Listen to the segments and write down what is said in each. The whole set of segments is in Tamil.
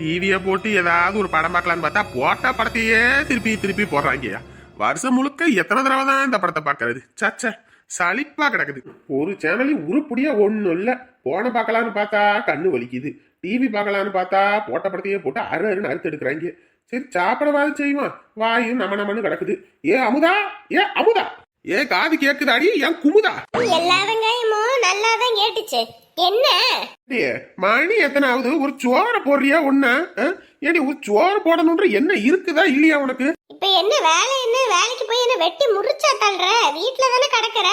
டிவியை போட்டு ஏதாவது ஒரு படம் பார்க்கலான்னு பார்த்தா போட்ட படத்தையே திருப்பி திருப்பி போடுறாங்கய்யா. வருஷம் முழுக்க எத்தனை தடவை தான் இந்த படத்தை பார்க்கறது? சச்ச சளிப்பா கிடக்குது. ஒரு சேனலையும் உருப்படியா ஒன்றும் இல்லை. போன பார்க்கலான்னு பார்த்தா கண்ணு வலிக்குது. டிவி பார்க்கலான்னு பார்த்தா போட்ட படத்தையே போட்டு அரு அருன்னு அறுத்து எடுக்கிறாங்க. சரி சாப்பிடவாது செய்வான். வாயும் நம்ம நம்மன்னு கிடக்குது. ஏ அமுதா? ஏ அமுதா? ஏ காது கேக்குதாடி? ஏன் குமுதா? எல்லா வெங்காயமும் நல்லா தான் கேட்டுச்சு. என்ன? மணி எத்தனை ஆகுது ஒரு சோறு போடுறியா ஒண்ணு ஏடி ஒரு சோறு போடணுன்ற என்ன இருக்குதா இல்லையா உனக்கு? இப்ப என்ன வேலை என்ன? வேலைக்கு போய் என்ன வெட்டி முறிச்சா தள்ளுற? வீட்ல தானே கிடக்குற?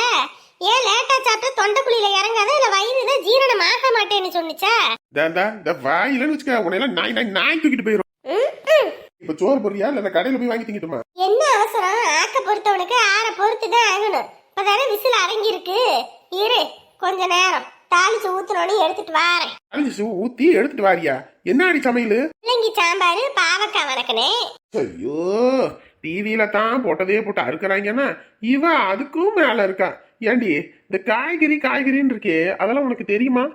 ஏன் லேட்டா சாப்பிட்டா தொண்டைக்குழியில இறங்காத? இல்ல வயிறு தான் ஜீரணம் ஆக மாட்டேன்னு சொன்னுச்சா? தாண்டா இந்த வாயிலன்னு வச்சுக்க உன்னையெல்லாம் நாய் நாய் நாய் தூக்கிட்டு போயிடும். இப்ப சோறு போடுறியா? இல்ல கடையில போய் வாங்கி திங்கிட்டுமா? என்ன அவசரம்? ஆக்க பொறுத்தவனுக்கு ஆற பொறுத்து தான் ஆகணும் இப்பதானே விசில் அடங்கி இருக்கு இரு கொஞ்ச நேரம். தாளிச்சு ஊத்துனோன்னு எடுத்துட்டு வாரேன். அழிஞ்சு ஊத்தி எடுத்துட்டு வாரியா? என்ன அடி சமையல்? முள்ளங்கி சாம்பார் பாவக்காய் வணக்கனே. ஐயோ டிவியில தான் போட்டதே போட்டு அறுக்கறாங்கன்னா இவ அதுக்கும் மேல இருக்கா. ஏண்டி இந்த காய்கறி காய்கறின்னு இருக்கே அதெல்லாம் உனக்கு தெரியுமா?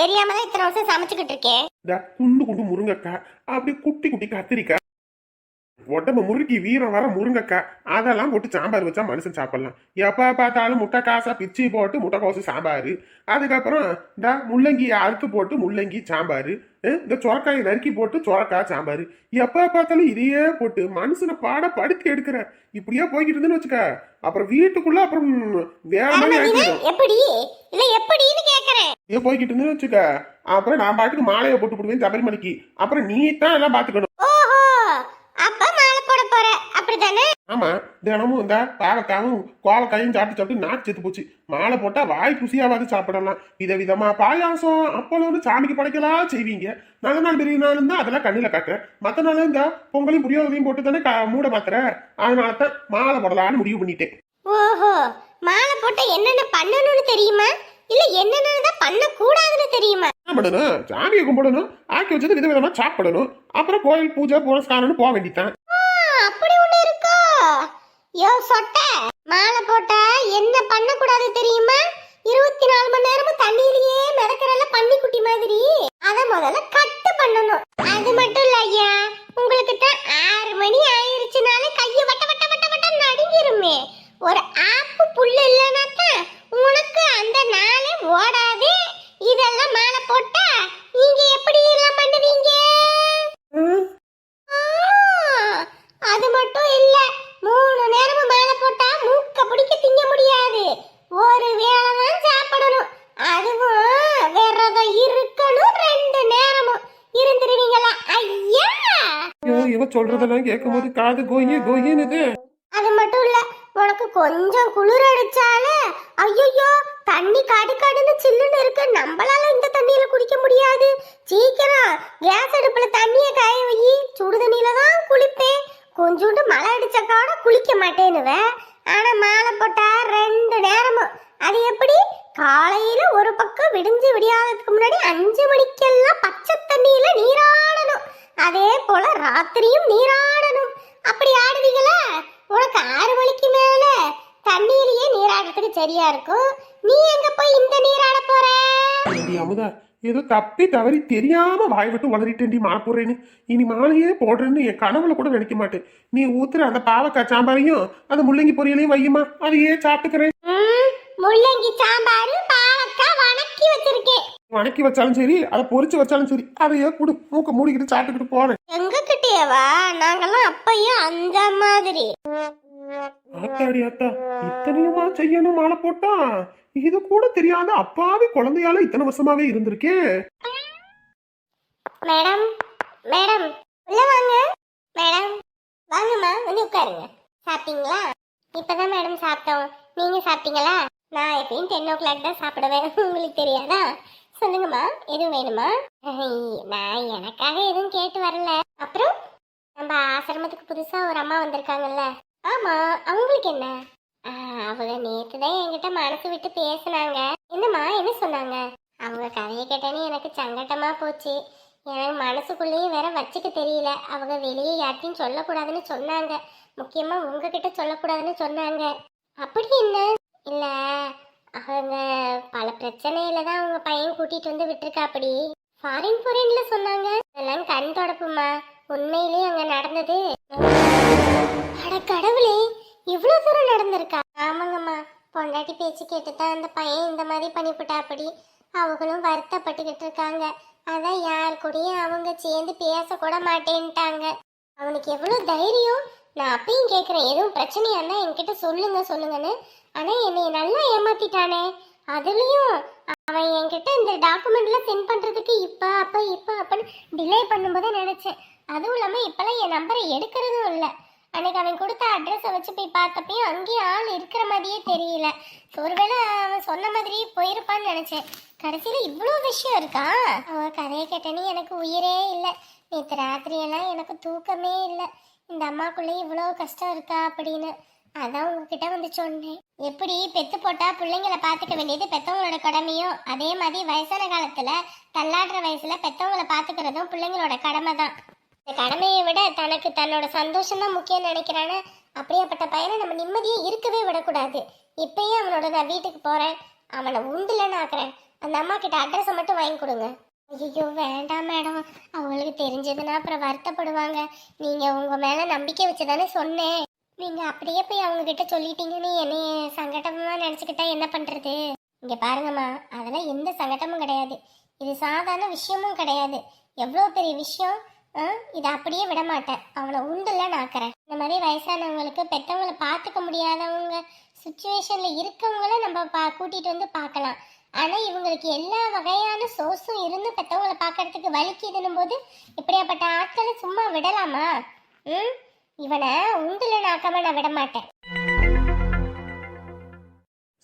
தெரியாம தான் இத்தனை வருஷம் சமைச்சுக்கிட்டு இருக்கேன். இந்த குண்டு குண்டு முருங்கக்காய் அப்படி குட்டி குட்டி கத்திரிக்காய் உடம்ப முறுக்கி வீரம் வர முருங்கக்காய் அதெல்லாம் போட்டு சாம்பார் வச்சா மனுஷன் சாப்பிடலாம். எப்போ பார்த்தாலும் முட்டை காசா பிச்சு போட்டு முட்டைக்கோசு சாம்பார். அதுக்கப்புறம் இந்த முள்ளங்கி அறுத்து போட்டு முள்ளங்கி சாம்பார். இந்த சொரக்காயை நறுக்கி போட்டு சொரக்காய் சாம்பார். எப்போ பார்த்தாலும் இதையே போட்டு மனுஷனை பாட படுத்தி எடுக்கிற. இப்படியே போய்கிட்டு இருந்துன்னு வச்சுக்க. அப்புறம் வீட்டுக்குள்ள அப்புறம் வேற மாதிரி எப்படி? இல்ல எப்படின்னு கேக்குறேன். ஏன் போய்கிட்டு இருந்துன்னு வச்சுக்க. அப்புறம் நான் பாட்டுக்கு மாலையை போட்டு விடுவேன் சபரிமலைக்கு. அப்புறம் நீ தான் எல்லாம் பாத்துக்கணும் ஓஹோ அப்ப மாலை போட போற அப்படிதானே ஆமா தினமும் இந்த பாவக்காயும் கோவக்காயும் சாப்பிட்டு சாப்பிட்டு நாக்கு செத்து போச்சு. மாலை போட்டா வாய் ருசியாவது சாப்பிடலாம். விதவிதமா பாயாசம் அப்பளம்னு சாமிக்கு படைக்கலாம் செய்வீங்க. நல்ல நாள் பெரிய நாள் தான் அதெல்லாம் கண்ணில காட்டுறேன். மத்த நாள் இந்த பொங்கலையும் புரியோதையும் போட்டு தானே மூட மாத்துற அதனால தான் மாலை போடலான்னு முடிவு பண்ணிட்டேன். ஓஹோ மாலை போட்டா என்னென்ன பண்ணணும்னு தெரியுமா? இல்ல என்னென்ன பண்ண கூடாதுன்னு தெரியுமா? பண்ணணும்? சாமியை கும்பிடணும். ஆக்கி வச்சது விதவிதமா சாப்பிடணும். அப்புறம் கோயில் பூஜை புரஸ்காரம்னு போக வேண்டியதான் அப்படி யோ சொட்ட. மாலை போட்டா என்ன பண்ண கூடாது தெரியுமா? இருபத்தி நாலு மணி நேரமும் தண்ணியிலேயே மிதக்கிறல பன்னிக்குட்டி மாதிரி. அத முதல்ல கட்டு பண்ணணும். அது மட்டும் இல்ல ஐயா உங்களுக்கு தான் ஆறு மணி ஆயிருச்சுனாலே கைய வட்ட வட்ட நடுங்கிருமே ஒரு ஆப்பு புல்லு இல்லைன்னா தான் உனக்கு அந்த நாளே ஓடாது இதெல்லாம் மாலை போட்டா நீங்க எப்படி எல்லாம் பண்ணுவீங்க ஆ, அது மட்டும் இல்ல மூணு நேரமும் மேல போட்டா மூக்க பிடிக்க திங்க முடியாது ஒரு வேளை தான் சாப்பிடணும் அதுவும் விரதம் இருக்கணும் ரெண்டு நேரமும் இருந்துருவீங்களா ஐயா ஐயோ இவ சொல்றதெல்லாம் கேட்கும் போது காது கோயி கோயின்னு அது மட்டும் இல்ல உனக்கு கொஞ்சம் குளிர் அடிச்சாலே ஐயோ தண்ணி கடு கடுன்னு சில்லுன்னு இருக்கு. நம்மளால இந்த தண்ணியில குடிக்க முடியாது. சீக்கிரம் கேஸ் அடுப்புல தண்ணிய காய வை. சுடு தண்ணியில தான் குளிப்பேன். கொஞ்சோண்டு மழை அடிச்சக்காட குளிக்க மாட்டேனுவ ஆனா மாலை போட்டா ரெண்டு நேரமும் அது எப்படி காலையில ஒரு பக்கம் விடிஞ்சு விடியாததுக்கு முன்னாடி அஞ்சு மணிக்கெல்லாம் பச்சை தண்ணியில நீராடணும் அதே போல ராத்திரியும் நீராடணும் அப்படி ஆடுவீங்களா உனக்கு ஆறு மணிக்கு மேல தண்ணியிலேயே நீராடுறதுக்கு சரியா இருக்கும். நீ எங்க போய் இந்த நீராட போற? அமுதா ஏதோ தப்பி தவறி தெரியாம வாய் விட்டு வளரிட்டேன்டி மாலை போடுறேன்னு இனி மாலையே போடுறேன்னு என் கனவுல கூட நினைக்க மாட்டேன். நீ ஊத்துற அந்த பாவக்காய் சாம்பாரையும் அந்த முள்ளங்கி பொரியலையும் வையுமா? அதையே சாப்பிட்டுக்கிறேன். முள்ளங்கி சாம்பார் பாவக்காய் வணக்கி வச்சிருக்கேன். வணக்கி வச்சாலும் சரி அதை பொரிச்சு வச்சாலும் சரி அதையே குடு மூக்க மூடிக்கிட்டு சாப்பிட்டுக்கிட்டு போறேன். எங்க கிட்டேவா நாங்கெல்லாம் அப்பயும் அந்த மாதிரி. ஆத்தாடி அத்தா இத்தனையுமா செய்யணும் மாலை போட்டா? இது கூட தெரியாத அப்பாவி குழந்தையால இத்தனை வருஷமாவே இருந்திருக்கேன் மேடம் மேடம் உள்ள வாங்க. மேடம் வாங்கம்மா வந்து உட்காருங்க. சாப்பிட்டீங்களா? இப்பதான் மேடம் சாப்பிட்டோம். நீங்க சாப்பிட்டீங்களா? நான் எப்பயும் டென் ஓ கிளாக் தான் சாப்பிடுவேன். உங்களுக்கு தெரியாதா? சொல்லுங்கம்மா எதுவும் வேணுமா? நான் எனக்காக எதுவும் கேட்டு வரல. அப்புறம்? நம்ம ஆசிரமத்துக்கு புதுசா ஒரு அம்மா வந்திருக்காங்கல்ல. ஆமா அவங்களுக்கு என்ன? அவங்க நேத்து தான் என்கிட்ட மனசு விட்டு பேசுனாங்க. என்னம்மா என்ன சொன்னாங்க? அவங்க கதையை கேட்டேன்னு எனக்கு சங்கட்டமா போச்சு. எனக்கு மனசுக்குள்ளேயே வேற வச்சுக்க தெரியல. அவங்க வெளியே யார்ட்டையும் சொல்லக்கூடாதுன்னு சொன்னாங்க. முக்கியமா உங்ககிட்ட சொல்லக்கூடாதுன்னு சொன்னாங்க. அப்படி என்ன? இல்ல அவங்க பல பிரச்சனையில தான் அவங்க பையன் கூட்டிட்டு வந்து விட்டுருக்கா அப்படி ஃபாரின் ஃபாரின்ல சொன்னாங்க. அதெல்லாம் கண் தொடப்புமா உண்மையிலேயே அங்க நடந்தது. கடவுளே இவ்வளோ தூரம் நடந்திருக்கா? ஆமாங்கம்மா பொண்டாட்டி பேச்சு கேட்டு தான் அந்த பையன் இந்த மாதிரி பண்ணிவிட்டாப்படி அவங்களும் வருத்தப்பட்டுக்கிட்டு இருக்காங்க. அதான் யார் கூடயும் அவங்க சேர்ந்து பேசக்கூட மாட்டேன்ட்டாங்க. அவனுக்கு எவ்வளோ தைரியம்? நான் அப்பயும் கேட்குறேன் எதுவும் பிரச்சனையா இருந்தா என்கிட்ட சொல்லுங்க சொல்லுங்கன்னு. ஆனால் என்னை நல்லா ஏமாத்திட்டானே. அதுலேயும் அவன் என்கிட்ட இந்த டாக்குமெண்ட்லாம் சென்ட் பண்ணுறதுக்கு இப்போ அப்போ இப்போ அப்படின்னு டிலே பண்ணும்போது நினச்சேன். அதுவும் இல்லாமல் இப்போல்லாம் என் நம்பரை எடுக்கிறதும் இல்லை. அன்னைக்கு அவன் கொடுத்த அட்ரஸை வச்சு போய் பார்த்தப்பையும் அங்கேயும் ஆள் இருக்கிற மாதிரியே தெரியல. ஒருவேளை அவன் சொன்ன மாதிரியே போயிருப்பான்னு நினைச்சேன். கடைசியில் இவ்வளோ விஷயம் இருக்கா? அவன் கதையை கேட்டேன்னு எனக்கு உயிரே இல்லை. நேற்று ராத்திரியெல்லாம் எனக்கு தூக்கமே இல்லை. இந்த அம்மாக்குள்ளே இவ்வளோ கஷ்டம் இருக்கா அப்படின்னு. அதான் உங்ககிட்ட வந்து சொன்னேன். எப்படி பெத்து போட்டா பிள்ளைங்களை பார்த்துக்க வேண்டியது பெத்தவங்களோட கடமையும் அதே மாதிரி வயசான காலத்துல தள்ளாடுற வயசுல பெத்தவங்களை பார்த்துக்கிறதும் பிள்ளைங்களோட கடமை தான் கடமையை விட தனக்கு தன்னோட சந்தோஷம் தான் முக்கியம் நினைக்கிறானே? அப்படியாப்பட்ட பையனை நம்ம நிம்மதியே இருக்கவே விடக்கூடாது. இப்பயே அவனோட நான் வீட்டுக்கு போறேன். அவனை உண்டுலன்னு ஆக்குறேன். அந்த அம்மா கிட்ட அட்ரஸை மட்டும் வாங்கி கொடுங்க. ஐயோ வேண்டாம் மேடம். அவங்களுக்கு தெரிஞ்சதுன்னா அப்புறம் வருத்தப்படுவாங்க. நீங்க உங்க மேல நம்பிக்கை வச்சுதானே சொன்னேன். நீங்க அப்படியே போய் அவங்க கிட்ட சொல்லிட்டீங்கன்னு என்னைய சங்கடமா நினைச்சுக்கிட்டா என்ன பண்றது? இங்க பாருங்கம்மா அதெல்லாம் எந்த சங்கடமும் கிடையாது. இது சாதாரண விஷயமும் கிடையாது. எவ்வளோ பெரிய விஷயம்? இதை அப்படியே விட மாட்டேன் அவனை உண்டுல நாக்குறேன். இந்த மாதிரி வயசானவங்களுக்கு பெற்றவங்களை பார்த்துக்க முடியாதவங்க சுச்சுவேஷன்ல இருக்கவங்கள நம்ம பா கூட்டிட்டு வந்து பார்க்கலாம். ஆனா இவங்களுக்கு எல்லா வகையான சோர்ஸும் இருந்து பெற்றவங்களை பார்க்கறதுக்கு வலிக்குதுன்னும் போது இப்படியாப்பட்ட ஆட்களை சும்மா விடலாமா? ம்? இவனை உண்டுல நாக்காம நான் விட மாட்டேன்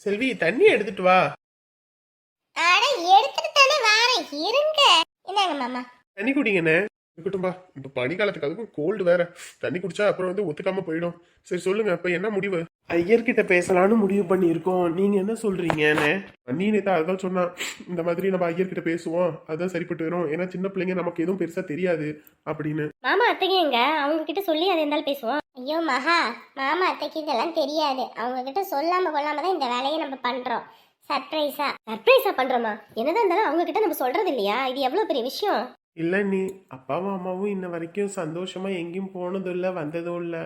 செல்வி தண்ணி எடுத்துட்டு வா. அட எடுத்துட்டு தானே வாரேன். இருங்க. என்னங்க மாமா? தண்ணி குடிங்கண்ணே. இருக்கட்டும்பா. இந்த பனிக்காலத்துக்கு அதுக்கும் கோல்டு வேற. தண்ணி குடிச்சா அப்புறம் வந்து ஒத்துக்காம போயிடும். சரி சொல்லுங்க. இப்ப என்ன முடிவு? ஐயர்கிட்ட பேசலாம்னு முடிவு பண்ணியிருக்கோம். நீங்க என்ன சொல்றீங்கண்ணே நீ நேத்தா அதான் சொன்னா இந்த மாதிரி நம்ம ஐயர்கிட்ட பேசுவோம். அதான் சரிப்பட்டு வரும். ஏன்னா சின்ன பிள்ளைங்க நமக்கு எதுவும் பெருசா தெரியாது அப்படின்னு. மாமா அத்தைங்க எங்க? அவங்க கிட்ட சொல்லி அதை இருந்தாலும் பேசுவோம். ஐயோ மகா. மாமா அத்தைக்கு இதெல்லாம் தெரியாது. அவங்க கிட்ட சொல்லாம கொள்ளாம தான் இந்த வேலையை நம்ம பண்றோம். சர்ப்ரைஸா சர்ப்ரைஸா பண்றோமா? என்னதான் இருந்தாலும் அவங்க கிட்ட நம்ம சொல்றது இல்லையா? இது எவ்வளவு பெரிய விஷயம்? இல்லை நீ அப்பாவும் அம்மாவும் இன்ன வரைக்கும் சந்தோஷமாக எங்கேயும் போனதும் இல்லை வந்ததும் இல்லை.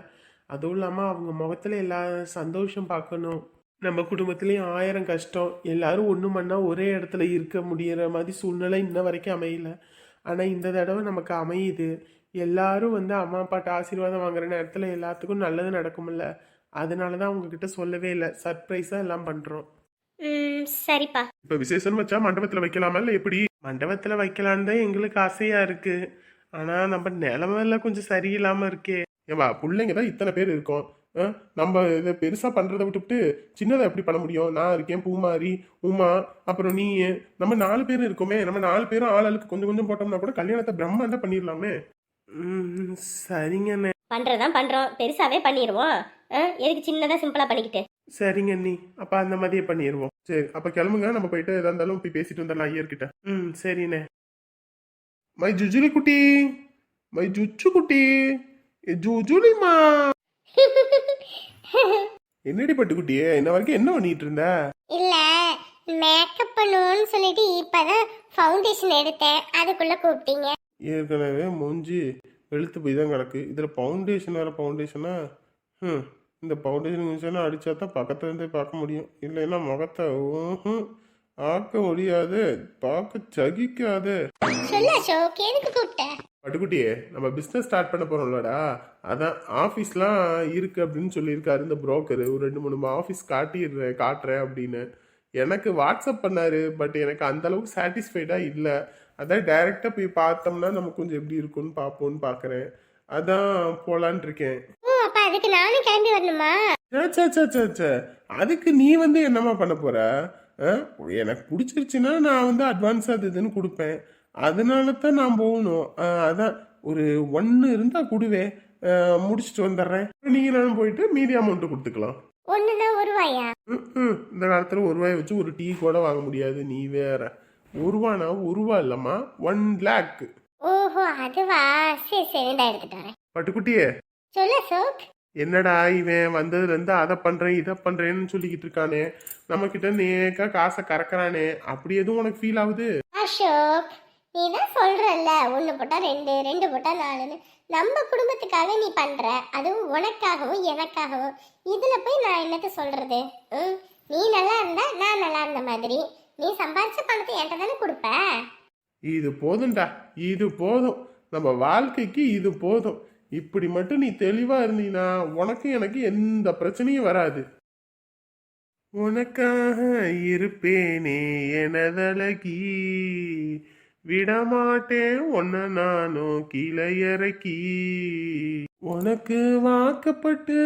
அதுவும் இல்லாமல் அவங்க முகத்தில் எல்லா சந்தோஷம் பார்க்கணும். நம்ம குடும்பத்துலேயும் ஆயிரம் கஷ்டம். எல்லாரும் ஒன்று மண்ணா ஒரே இடத்துல இருக்க முடிகிற மாதிரி சூழ்நிலை இன்ன வரைக்கும் அமையல. ஆனால் இந்த தடவை நமக்கு அமையுது. எல்லாரும் வந்து அம்மா அப்பாட்ட ஆசீர்வாதம் வாங்குற நேரத்தில் எல்லாத்துக்கும் நல்லது நடக்கும்ல. அதனாலதான் அவங்கக்கிட்ட சொல்லவே இல்லை. சர்ப்ரைஸாக எல்லாம் பண்ணுறோம் ம் சரிப்பா. இப்ப விசேஷம் வச்சா மண்டபத்துல வைக்கலாமா? இல்ல எப்படி? மண்டபத்துல வைக்கலான்னு தான் எங்களுக்கு ஆசையா இருக்கு. ஆனா நம்ம நிலமைல கொஞ்சம் சரியில்லாம இருக்கே. ஏவா பிள்ளைங்க தான் இத்தனை பேர் இருக்கோம். ஆ, நம்ம இதை பெருசா பண்றதை விட்டுவிட்டு சின்னதை எப்படி பண்ண முடியும்? நான் இருக்கேன் பூமாரி உமா அப்புறம் நீ நம்ம நாலு பேர் இருக்கோமே. நம்ம நாலு பேரும் ஆளாளுக்கு கொஞ்சம் கொஞ்சம் போட்டோம்னா கூட கல்யாணத்தை பிரம்மாண்டம் பண்ணிடலாமே. ம், சரிங்கண்ணே. பண்றதுதான் பண்றோம். பெருசாவே பண்ணிடுவோம். எதுக்கு சின்னதா சிம்பிளா பண்ணிக்கிட்டு? சரிங்க அண்ணி. அப்ப அந்த மாதிரியே பண்ணிடுவோம் சரி அப்ப கிளம்புங்க. நம்ம போயிட்டு எதா இருந்தாலும் போய் பேசிட்டு வந்துடலாம் ஐயர்கிட்ட. ம் சரிண்ணே. மை ஜுஜுலி குட்டி. மை ஜுச்சு குட்டி. ஜுஜுலிமா என்னடி பட்டு குட்டியே இன்ன வரைக்கும் என்ன பண்ணிட்டு இருந்த? இல்ல மேக்கப் பண்ணுவோன்னு சொல்லிட்டு இப்பதான் ஃபவுண்டேஷன் எடுத்தேன். அதுக்குள்ள கூப்பிட்டீங்க. ஏற்கனவே மூஞ்சி வெளுத்து போய் தான் கிடக்கு. இதுல பவுண்டேஷன் வேற பவுண்டேஷனா ம். இந்த பவுண்டேஷன் மிஷினை அடிச்சா தான் பக்கத்துல இருந்தே பார்க்க முடியும். இல்லைன்னா முகத்தை ஊஹும், ஆக்க முடியாது. பார்க்க சகிக்காது. சொல்ல அசோக் எதுக்கு கூப்பிட்ட? பட்டுக்குட்டியே நம்ம பிஸ்னஸ் ஸ்டார்ட் பண்ண போறோம்லடா. அதான் ஆஃபீஸ்லாம் இருக்கு அப்படின்னு சொல்லியிருக்காரு இந்த புரோக்கர் ஒரு ரெண்டு மூணு ஆஃபீஸ் காட்டிடுறேன் காட்டுறேன் அப்படின்னு. எனக்கு வாட்ஸ்அப் பண்ணாரு பட் எனக்கு அந்த அளவுக்கு சாட்டிஸ்ஃபைடா இல்லை. அதான் டைரெக்டாக போய் பார்த்தோம்னா நமக்கு கொஞ்சம் எப்படி இருக்கும்னு பார்ப்போம்னு பார்க்குறேன். அதான் போலான் இருக்கேன். ஓ அதுக்கு நானும் கிளம்பி வரணுமா? ச்சே, ச்சே, ச்சே, ச்சே. அதுக்கு நீ வந்து என்னம்மா பண்ண போற? எனக்கு பிடிச்சிருச்சுன்னா நான் வந்து அட்வான்ஸ் அது இதுன்னு கொடுப்பேன். அதனால தான் நான் போகணும். அதான் ஒரு ஒன்று இருந்தா கொடுவே. ஆ, முடிச்சிட்டு வந்துடுறேன். நீங்க நானும் போயிட்டு மீதி அமௌண்ட்டு கொடுத்துக்கலாம். ஒண்ணுனா ஒரு ரூபாயா. இந்த காலத்துல ஒரு ரூபாய் வச்சு ஒரு டீ கூட வாங்க முடியாது. நீ வேற. ஒரு ரூபானா ஒரு ரூபா இல்லம்மா. ஒன் லேக் ஓஹோ அதுவா? சரி சரி இந்த எடுத்துட்டு வரேன். பட்டுக்குட்டியே. சொல்ல அசோக் என்னடா இவன் வந்ததுல இருந்து அதை பண்றேன் இதை பண்றேன்னு சொல்லிக்கிட்டு இருக்கானே. நம்ம கிட்ட நேக்கா காசை கறக்குறானே. அப்படி எதுவும் உனக்கு ஃபீல் ஆகுது? அசோக் நீ தான் சொல்றல்ல? ஒன்று போட்டா ரெண்டு ரெண்டு போட்டா நாலுன்னு. நம்ம குடும்பத்துக்காக நீ பண்ற. அதுவும் உனக்காகவும் எனக்காகவும். இதுல போய் நான் என்னத்த சொல்றது? ம்? நீ நல்லா இருந்தா நான் நல்லா இருந்த மாதிரி. நீ சம்பாதிச்ச பணத்தை என்கிட்ட தானே கொடுப்ப? இது போதும்டா. இது போதும். நம்ம வாழ்க்கைக்கு இது போதும். இப்படி மட்டும் நீ தெளிவா இருந்தீனா உனக்கு எனக்கு எந்த பிரச்சனையும் வராது. உனக்காக இருப்பேனே எனதழகி விடமாட்டேன் உன்ன நானும் கீழே இறக்கி. உனக்கு வாக்கப்பட்டு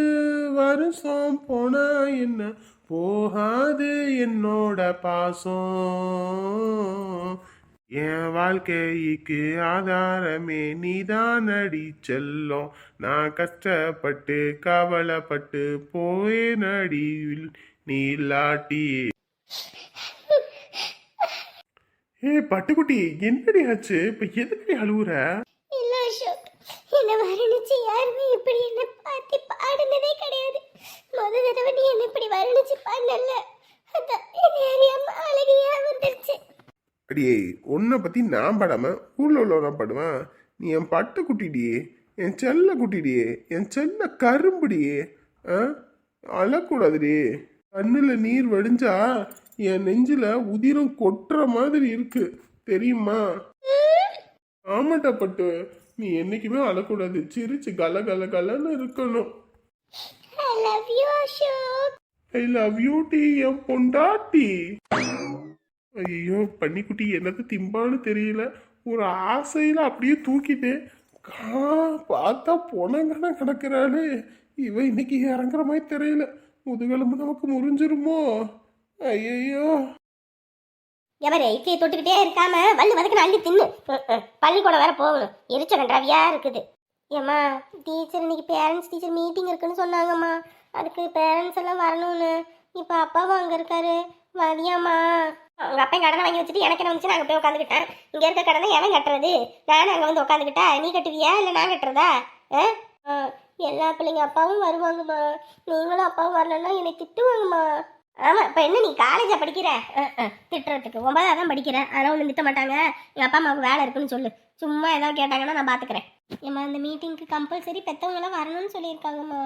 வருஷம் போனா என்ன? போகாது என்னோட பாசம். என் வாழ்க்கைக்கு ஆதாரமே நீதான் அடி செல்லும். நான் கஷ்டப்பட்டு கவலைப்பட்டு போயே நடிவில் நீ இல்லாட்டி. ஏ பட்டுக்குட்டி என்னடி ஆச்சு? இப்ப எதுக்கு அழுவுற? என்ன வருணிச்சு யாருமே இப்படி என்ன பார்த்து பாடினதே கிடையாது முத தடவை நீ என்ன இப்படி வருணிச்சு பாடல அதான் என்ன அறியாம அழகியா வந்துருச்சு அடியே உன்னை பத்தி நான் படாம ஊர்ல உள்ளவன் படுவேன். நீ என் பட்டுக்குட்டிடியே என் செல்ல குட்டிடியே என் செல்ல கரும்புடியே ஆ? அழக்கூடாதுடி. கண்ணுல நீர் வடிஞ்சா என் நெஞ்சில உதிரம் கொட்டுற மாதிரி இருக்கு. தெரியுமா? ஆமாட்டா பட்டு நீ என்னைக்குமே அழக்கூடாது. சிரிச்சு கல கல கலன்னு இருக்கணும். ஐ லவ் யூ டி என் பொண்டாட்டி. ஐயோ பன்னிக்குட்டி என்னது திம்பான்னு தெரியல. ஒரு ஆசையில் அப்படியே தூக்கிட்டு கா பார்த்தா பொணங்கன கிடக்கிறாளே. இவ இன்னைக்கு இறங்குற மாதிரி தெரியல. முதுகெலும்பு நமக்கு முறிஞ்சிருமோ? ஐயோ எவரே இட்லியை தொட்டுக்கிட்டே இருக்காம வந்து வதக்கு அள்ளி தின்னு. பள்ளிக்கூடம் வேற போகணும். எரிச்ச கண்டாவியா இருக்குது. ஏம்மா டீச்சர் இன்னைக்கு பேரண்ட்ஸ் டீச்சர் மீட்டிங் இருக்குன்னு சொன்னாங்கம்மா. அதுக்கு பேரண்ட்ஸ் எல்லாம் வரணும்னு. இப்போ அப்பாவும் அங்கே இருக்காரு. வரியாம்மா உங்கள் அப்பையும் கடனை வாங்கி வச்சுட்டு எனக்கு என்ன வந்துச்சு? நாங்கள் போய் உட்காந்துக்கிட்டேன் இங்கே இருக்க கடனை எவன் கட்டுறது? நானும் அங்கே வந்து உட்காந்துக்கிட்டா நீ கட்டுவியா? இல்லை நான் கட்டுறதா? ஆ? ஆ, எல்லா பிள்ளைங்க அப்பாவும் வருவாங்கம்மா. நீங்களும் அப்பாவும் வரலன்னா என்னை திட்டுவாங்கம்மா. ஆமாம் இப்போ என்ன நீ காலேஜா படிக்கிற? திட்டுறதுக்கு. ஒன்பதாவது தான் படிக்கிறேன். அதெல்லாம் ஒன்றும் திட்ட மாட்டாங்க. எங்கள் அப்பா அம்மாவுக்கு வேலை இருக்குன்னு சொல்லு. சும்மா ஏதாவது கேட்டாங்கன்னா நான் பார்த்துக்கிறேன் ஏம்மா இந்த மீட்டிங்க்கு கம்பல்சரி பெற்றவங்களாம் வரணும்னு சொல்லியிருக்காங்கம்மா.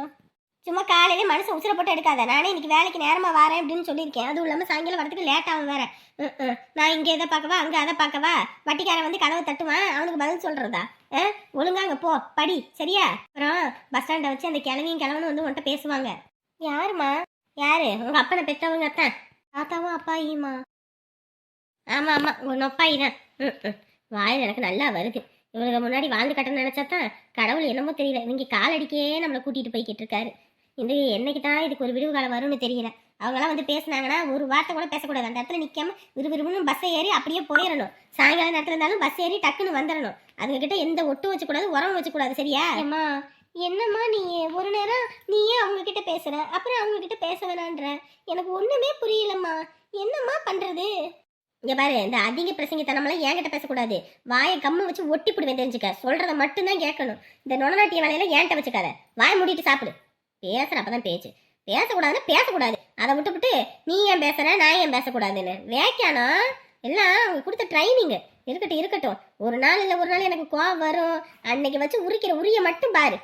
சும்மா காலையிலே மனசை உசுர போட்டு எடுக்காத. நானே இன்னைக்கு வேலைக்கு நேரமாக வரேன் அப்படின்னு சொல்லியிருக்கேன். அதுவும் இல்லாமல் சாயங்காலம் வரதுக்கு லேட் ஆகும் வேற. ம், நான் இங்கே எதை பார்க்கவா அங்கே அதை பார்க்கவா? வட்டிக்காரன் வந்து கதவை தட்டுவான். அவனுக்கு பதில் சொல்கிறதா ஒழுங்கா அங்கே போ. படி. சரியா? அப்புறம் பஸ் ஸ்டாண்டை வச்சு அந்த கிழவியும் கிழவனும் வந்து உன்ட்ட பேசுவாங்க. யாருமா யாரு? உங்க அப்பனை பெற்றவங்க அத்தான் தாத்தாவும் அப்பாயிமா ஆமா ஆமா. உங்க நொப்பாயி தான் ம், ம். வாயில் எனக்கு நல்லா வருது. இவனுக்கு முன்னாடி வாழ்ந்து கட்ட நினைச்சாதான் கடவுள் என்னமோ தெரியல. இவங்க காலடிக்கே நம்மளை கூட்டிட்டு போய்கிட்டு இருக்காரு. இது என்னைக்கு தான் இதுக்கு ஒரு விடுவு காலம் வரும்னு தெரியல. அவங்களாம் வந்து பேசுனாங்கன்னா ஒரு வார்த்தை கூட பேசக்கூடாது. அந்த இடத்துல நிக்காம விறுவிறுன்னு பஸ்ஸை ஏறி அப்படியே போயிடணும் சாயங்கால நேரத்துல இருந்தாலும் பஸ் ஏறி டக்குன்னு வந்துடணும் அதுங்க கிட்ட எந்த ஒட்டும் வச்சுக்கூடாது உரம் வச்சுக்கூடாது சரியா? அம்மா என்னம்மா நீ ஒரு நேரம் நீயே அவங்க கிட்ட பேசுற அப்புறம் அவங்க கிட்ட பேச வேணான்ற. எனக்கு ஒண்ணுமே புரியலம்மா. என்னம்மா பண்றது? இங்க பாரு இந்த அதிக பிரசங்கித்தனமெல்லாம் என்கிட்ட பேசக்கூடாது. வாயை கம்மு வச்சு ஒட்டி பிடிவேன் தெரிஞ்சுக்க. சொல்றத மட்டும்தான் கேட்கணும். இந்த நொனநாட்டிய வேலையில ஏன்ட்ட வச்சுக்காத. வாய் மூடிட்டு சாப்பிடு. பேசுற அப்பதான் பேச்சு. பேசக்கூடாதுன்னு பேசக்கூடாது. அதை விட்டுவிட்டு நீ ஏன் பேசுற? நான் ஏன் பேசக்கூடாதுன்னு? வேக்கானா எல்லாம் அவங்க கொடுத்த ட்ரைனிங் இருக்கட்டும் இருக்கட்டும். ஒரு நாள் இல்லை ஒரு நாள் எனக்கு கோவம் வரும். அன்னைக்கு வச்சு உரிக்கிற உரிய மட்டும் பாரு.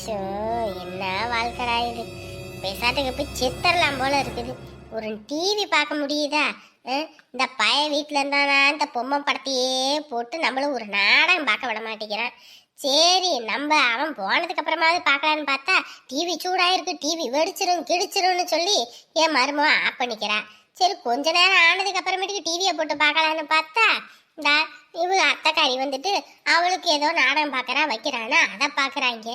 ஷோ என்ன வாழ்க்கடா இது? பேசாட்டுக்கு போய் சித்தரலாம் போல இருக்குது. ஒரு டிவி பார்க்க முடியுதா? இந்த பய வீட்டில் இருந்தானா? இந்த பொம்மை படத்தையே போட்டு நம்மளும் ஒரு நாடகம் பார்க்க விட மாட்டேங்கிறான். சரி நம்ம அவன் போனதுக்கு அப்புறமாவது பார்க்கலான்னு பார்த்தா டிவி சூடாயிருக்கு. டிவி வெடிச்சிரும் கிடிச்சிரும்னு சொல்லி என் மருமக ஆஃப் பண்ணிக்கிறான் சரி கொஞ்ச நேரம் ஆனதுக்கு அப்புறமேட்டுக்கு டிவியை போட்டு பார்க்கலான்னு பார்த்தா இந்த இவ அத்தைக்காரி வந்துட்டு அவளுக்கு ஏதோ நாடகம் பார்க்குறா வைக்கிறானா அதை பார்க்குறாங்க.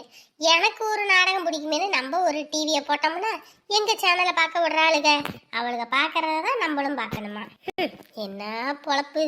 எனக்கு ஒரு நாடகம் பிடிக்குமேனு நம்ம ஒரு டிவியை போட்டோம்னா எங்கள் சேனலை பார்க்க விடுறாளுங்க அவளுங்க பார்க்குறத தான் நம்மளும் பார்க்கணுமா? என்ன பொழப்பு?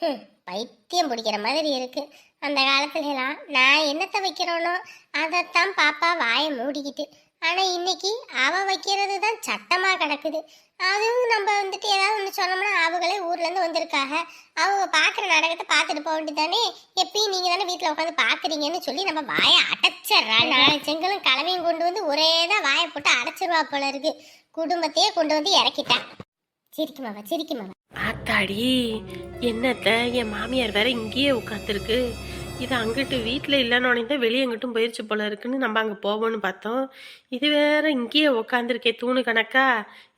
ம் பைத்தியம் பிடிக்கிற மாதிரி இருக்கு. அந்த காலத்துலலாம் நான் என்னத்தை வைக்கிறோனோ அதைத்தான் பாப்பா வாயை மூடிக்கிட்டு. ஆனால் இன்னைக்கு அவள் வைக்கிறது தான் சட்டமாக கிடக்குது. அதுவும் நம்ம வந்துட்டு ஏதாவது ஒன்று சொன்னோம்னா அவங்களே ஊர்லேருந்து வந்திருக்காங்க. வந்திருக்காக அவங்க பார்க்குற நாடகத்தை பார்த்துட்டு போக வேண்டியதானே எப்பயும் நீங்கள் தானே வீட்டில் உட்காந்து பார்க்குறீங்கன்னு சொல்லி நம்ம வாயை அடைச்சிட்றா நாலு செங்கலும் கலவையும் கொண்டு வந்து ஒரே தான் வாயை போட்டு அடைச்சிருவா போல இருக்குது குடும்பத்தையே கொண்டு வந்து இறக்கிட்டேன் சிரிக்குமாவா சிரிக்குமாவா ஆத்தாடி என்னத்த? என் மாமியார் வேற இங்கேயே உட்காந்துருக்கு இது அங்கிட்டு வீட்டில் இல்லைன்னு தான் வெளியே எங்கிட்டும் போயிடுச்சு போல இருக்குன்னு நம்ம அங்கே போவோம்னு பார்த்தோம். இது வேற இங்கேயே உட்காந்துருக்கே தூணு கணக்கா?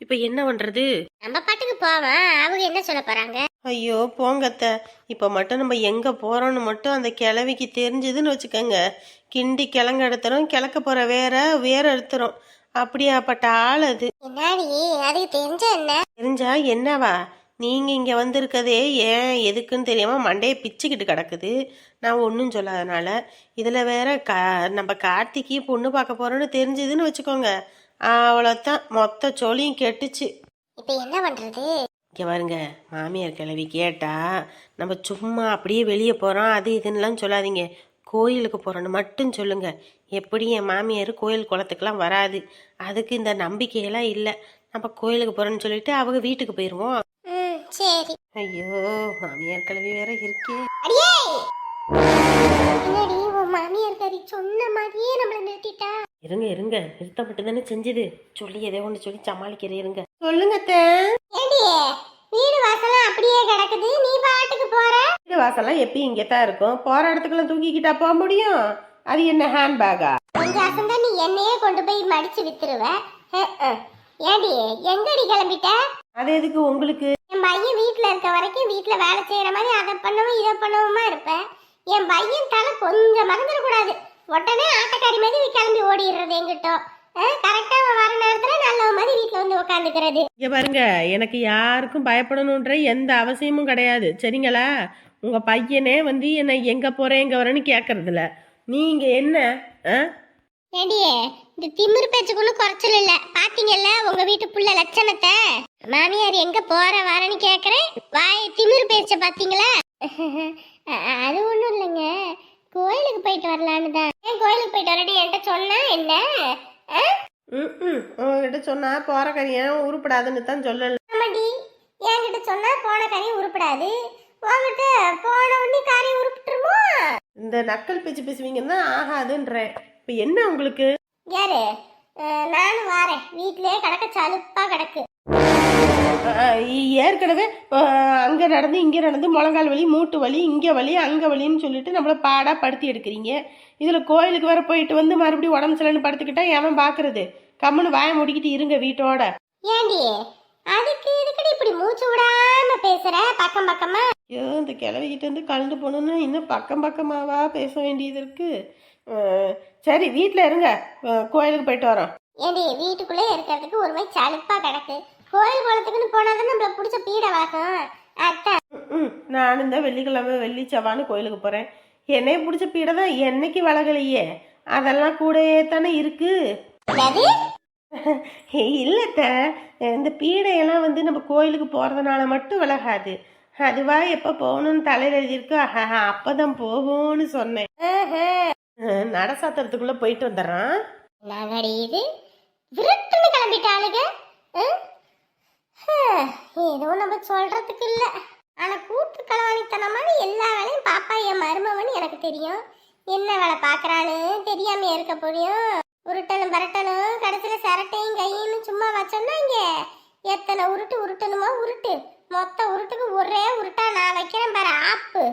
இப்போ என்ன பண்ணுறது நம்ம பாட்டுக்கு போவோம். அவங்க என்ன சொல்ல போறாங்க? ஐயோ போங்கத்த. இப்போ மட்டும் நம்ம எங்கே போகிறோன்னு மட்டும் அந்த கிழவிக்கு தெரிஞ்சதுன்னு வச்சுக்கோங்க. கிண்டி கிழங்கு எடுத்துரும் கிழக்க போகிற வேற வேற எடுத்துரும். அப்படியாப்பட்ட ஆள் அது. என்னடி? அதுக்கு தெரிஞ்ச என்ன? தெரிஞ்சா என்னவா? நீங்க இங்க வந்திருக்கதே ஏன்? எதுக்குன்னு தெரியாம மண்டையை பிச்சுக்கிட்டு கிடக்குது. நான் ஒன்றும் சொல்லாதனால. இதுல வேற கா நம்ம கார்த்திக்கு பொண்ணு பார்க்க போறோம்னு தெரிஞ்சதுன்னு வச்சுக்கோங்க. அவ்வளோதான் மொத்த சோழியும் கெட்டுச்சு. இப்ப என்ன பண்றது? இங்க பாருங்க. மாமியார் கிளவி கேட்டா நம்ம சும்மா அப்படியே வெளியே போறோம் அது இதுன்னுலாம் சொல்லாதீங்க. கோயிலுக்கு போறோன்னு மட்டும் சொல்லுங்க. எப்படி என் மாமியார் கோயில் குளத்துக்கெல்லாம் வராது. அதுக்கு இந்த நம்பிக்கையெல்லாம் இல்லை. நம்ம கோயிலுக்கு போறோம்னு சொல்லிட்டு அவங்க வீட்டுக்கு போயிடுவோம் சரி. ஐயோ மாமியார் கிளவி வேற இருக்கே. மாமியார் கறி சொன்ன மாதிரியே நம்மள நிறுத்திட்டா? இருங்க இருங்க. நிறுத்தப்பட்டு தானே செஞ்சது. சொல்லி எதோ ஒன்று சொல்லி சமாளிக்கிறேன் இருங்க. சொல்லுங்க ஏடி வீடு வாசலாம் அப்படியே கிடக்குது. நீ பாட்டுக்கு போற? வீடு வாசல்லாம் எப்பயும் இங்கே தான் இருக்கும். போற இடத்துக்குலாம் தூக்கிக்கிட்டா போக முடியும். அது என்ன ஹேண்ட்பேக்கா? கொஞ்சம் அசந்தா நீ என்னையே கொண்டு போய் மடிச்சு வித்துருவ. ஏடி எங்கடி கிளம்பிட்ட? அது எதுக்கு உங்களுக்கு? என் பையன் வீட்ல இருக்க வரைக்கும் வீட்ல வேலை செய்யற மாதிரி அதை பண்ணவும் இதை பண்ணவுமா இருப்பேன் என் பையன் தலை கொஞ்சம் மறந்துடக்கூடாது. உடனே ஆட்டக்காரி மாதிரி கிளம்பி ஓடிடுறது எங்கிட்ட கரெக்டா வர நேரத்துல நல்ல மாதிரி வீட்ல வந்து உட்காந்துக்கிறது இங்க பாருங்க எனக்கு யாருக்கும் பயப்படணுன்ற எந்த அவசியமும் கிடையாது. சரிங்களா? உங்க பையனே வந்து என்ன எங்க போறேன் எங்க வரேன்னு கேட்கறதில்ல நீங்க என்ன? ஏடியே இந்த திமிரு பேச்சுக்கு குறைச்சல் இல்ல. பாத்தீங்கல்ல உங்க வீட்டு புள்ள லட்சணத்தை? மாமியார் எங்க போற வரேன்னு கேக்குறேன். வாய் திமிரு பேச்ச பாத்தீங்களா? அது ஒண்ணும் இல்லைங்க. கோயிலுக்கு போயிட்டு வரலான்னு தான். ஏன் கோயிலுக்கு போயிட்டு வரடி என்கிட்ட சொன்னா என்ன? ம் ம் உங்ககிட்ட சொன்னா போற கறியன் உருப்படாதுன்னு தான் சொல்லல. ஆமாடி. என்கிட்ட சொன்னா போன காரியம் உருப்படாது. உங்ககிட்ட போன உடனே காரியம் உருப்பிட்டுருமோ? இந்த நக்கல் பேச்சு பேசுவீங்கன்னா ஆகாதுன்றேன். இப்போ என்ன உங்களுக்கு? யாரு? நானும் வாரேன். வீட்லயே கிடக்க சலுப்பா கிடக்கு. ஏற்கனவே அங்க நடந்து இங்க நடந்து முழங்கால் வலி மூட்டு வலி இங்க வலி அங்க வலின்னு சொல்லிட்டு நம்மள பாடா படுத்தி எடுக்கிறீங்க. இதுல கோயிலுக்கு வேற போயிட்டு வந்து மறுபடியும் உடம்பு சரியில்லைன்னு படுத்துக்கிட்டா எவன் பாக்குறது? கம்முன்னு வாய முடிக்கிட்டு இருங்க வீட்டோட. ஏண்டி? அதுக்கு இதுக்கடி இப்படி மூச்சு விடாம பேசுற? பக்கம் பக்கமா? ஐயோ இந்த கிழவிக்கிட்ட இருந்து கலந்து போகணுன்னா இன்னும் பக்கம் பக்கமாவா பேச வேண்டியது இருக்கு. சரி வீட்டில் இருங்க. கோயிலுக்கு போயிட்டு வரோம். ஏண்டி வீட்டுக்குள்ளே இருக்கிறதுக்கு ஒரு மாதிரி சலுப்பா கிடக்கு. கோயில் குளத்துக்குன்னு போனாதான் நம்மள பிடிச்ச பீடை வாக்கும் அதான் ம் நானும் இந்த வெள்ளிக்கிழமை வெள்ளி செவ்வான்னு கோயிலுக்கு போகிறேன் என்னைய பிடிச்ச பீடை தான் என்னைக்கு வளகலையே அதெல்லாம் கூடயே தானே இருக்கு. இல்லைத்த இந்த பீடையெல்லாம் வந்து நம்ம கோயிலுக்கு போகிறதுனால மட்டும் விலகாது. அதுவா எப்போ போகணும்னு தலையில் எழுதியிருக்கு. அப்போ தான் போகும்னு சொன்னேன். ஆஹ். அஹ், நட சாத்திரத்துக்குள்ளே போயிட்டு வந்துடுறான். விருட்டுன்னு கிளம்பிட்டாளுங்க ஏதோ நம்ம சொல்றதுக்கு இல்ல. ஆனா கூட்டு களவாணித்தனமான எல்லா வேலையும் பாப்பா என் மருமவன் எனக்கு தெரியும். என்ன வேலை பாக்குறான்னு தெரியாம இருக்க முடியும் உருட்டணும் பரட்டணும் கடைசியில சரட்டையும் கையும் சும்மா வச்சோம்னா இங்க எத்தனை உருட்டு உருட்டணுமோ உருட்டு. மொத்த உருட்டுக்கு ஒரே உருட்டா நான் வைக்கிறேன் பாரு ஆப்பு.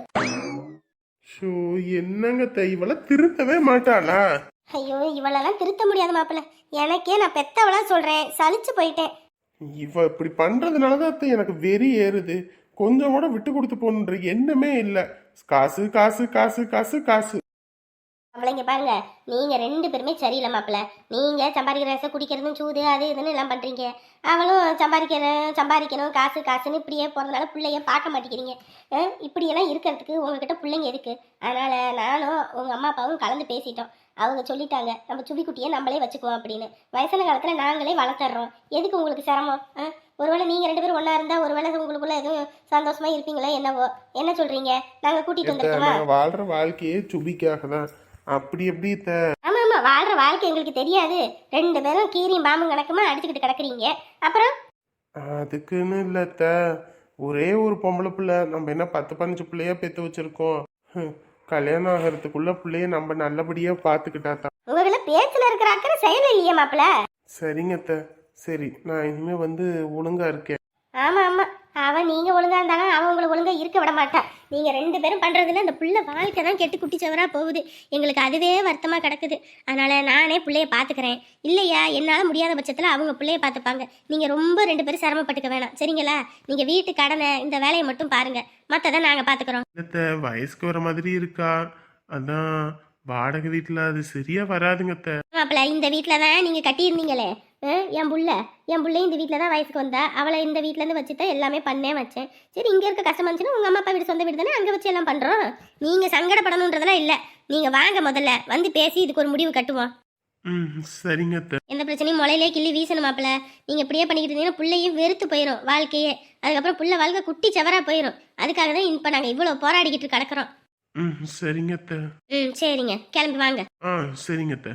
ஷோ என்னங்க இவள திருத்தவே மாட்டாளா? ஐயோ இவளெல்லாம் திருத்த முடியாது மாப்பிள்ள. எனக்கே நான் பெத்தவளா சொல்றேன். சலிச்சு போயிட்டேன். இவ இப்படி பண்ணுறதுனால தான் எனக்கு வெறி ஏறுது. கொஞ்சம் கூட விட்டு கொடுத்து போகணுன்ற எண்ணமே இல்லை. காசு காசு காசு காசு காசு. அவளைங்க பாருங்க. நீங்க ரெண்டு பேருமே சரியில்லை மாப்பிள்ள. நீங்க சம்பாதிக்கிற ரசம் குடிக்கிறதும் சூது அது இதுன்னு எல்லாம் பண்றீங்க. அவளும் சம்பாதிக்கிற சம்பாதிக்கணும் காசு காசுன்னு இப்படியே போறதுனால பிள்ளைய பார்க்க மாட்டேங்கிறீங்க. இப்படியெல்லாம் இருக்கிறதுக்கு உங்ககிட்ட பிள்ளைங்க இருக்கு அதனால நானும் உங்க அம்மா அப்பாவும் கலந்து பேசிட்டோம். அவங்க சொல்லிட்டாங்க நம்ம சுபிக்குட்டியை நம்மளே வச்சுக்குவோம் அப்படின்னு. வயசான காலத்துல நாங்களே வளர்த்துறோம். எதுக்கு உங்களுக்கு சிரமம்? அஹ், ஒருவேளை நீங்க ரெண்டு பேரும் ஒண்ணா இருந்தா ஒருவேளை உங்களுக்குள்ள எதுவும் சந்தோஷமா இருப்பீங்களோ என்னவோ. என்ன சொல்றீங்க? நாங்க கூட்டிட்டு எத்த, வந்துருக்கோமா வாழ்ற வாழ்க்கையே சுபிக்காக தான் அப்படி எப்படி த ஆமா ஆமா. வாழ்ற வாழ்க்கை எங்களுக்கு தெரியாது. ரெண்டு பேரும் கீரியும் பாம்பும் கணக்குமா அடிச்சுக்கிட்டு கிடக்குறீங்க. அப்புறம்? அதுக்குன்னு இல்லத்த ஒரே ஒரு பொம்பளை பிள்ளை. நம்ம என்ன பத்து பதினஞ்சு பிள்ளையா பெத்து வச்சிருக்கோம். கல்யாணம் ஆகிறதுக்குள்ள பிள்ளைய நம்ம நல்லபடியா பாத்துக்கிட்டா தான். உங்கள பேச்சுல இருக்கிற அக்கறை செயல் இல்லையே மாப்பிள சரிங்க அத்தை. சரி நான் இனிமே வந்து ஒழுங்கா இருக்கேன். ஆமா ஆமா. அவன் நீங்க ஒழுங்கா இருந்தாலும் அவன் உங்களை ஒழுங்கா இருக்க விட மாட்டான். நீங்க ரெண்டு பேரும் பண்றதுல அந்த புள்ள வாழ்க்கை தான் கெட்டு குட்டிச்சவரா போகுது. எங்களுக்கு அதுவே வருத்தமா கிடக்குது. அதனால நானே பிள்ளைய பாத்துக்கிறேன். இல்லையா? என்னால முடியாத பட்சத்துல அவங்க பிள்ளைய பாத்துப்பாங்க. நீங்க ரொம்ப ரெண்டு பேரும் சிரமப்பட்டுக்க வேணாம். சரிங்களா? நீங்க வீட்டு கடனை இந்த வேலையை மட்டும் பாருங்க. மத்ததை நாங்க பாத்துக்கிறோம். இல்லத்த வயசுக்கு வர மாதிரி இருக்கா? அதான் வாடகை வீட்டுல அது சரியா வராதுங்க. மாப்பிள்ள இந்த வீட்டில் தான் நீங்கள் கட்டியிருந்தீங்களே. என் புள்ள என் புள்ள இந்த வீட்டில் தான் வயசுக்கு வந்தா. அவளை இந்த வீட்டிலேருந்து வச்சு தான் எல்லாமே பண்ணே வச்சேன். சரி இங்கே இருக்க கஷ்டமா இருந்துச்சுன்னா உங்கள் அம்மா அப்பா வீடு சொந்த வீடு தானே? அங்கே வச்சு எல்லாம் பண்ணுறோம் நீங்கள் சங்கடப்படணுன்றதெல்லாம் இல்லை. நீங்கள் வாங்க முதல்ல. வந்து பேசி இதுக்கு ஒரு முடிவு கட்டுவோம். ம் சரிங்க. எந்த பிரச்சனையும் முளையிலே கிள்ளி வீசணும் மாப்பிள்ள. நீங்கள் இப்படியே பண்ணிக்கிட்டு இருந்தீங்கன்னா பிள்ளையும் வெறுத்து போயிடும் வாழ்க்கையே. அதுக்கப்புறம் புள்ள வாழ்க்கை குட்டி சவரா போயிடும் அதுக்காக தான் இப்போ நாங்கள் இவ்வளோ போராடிக்கிட்டு கிடக்குறோம். ம் சரிங்க. ம் சரிங்க. கிளம்பி வாங்க. ஆ சரிங்க அத்தை.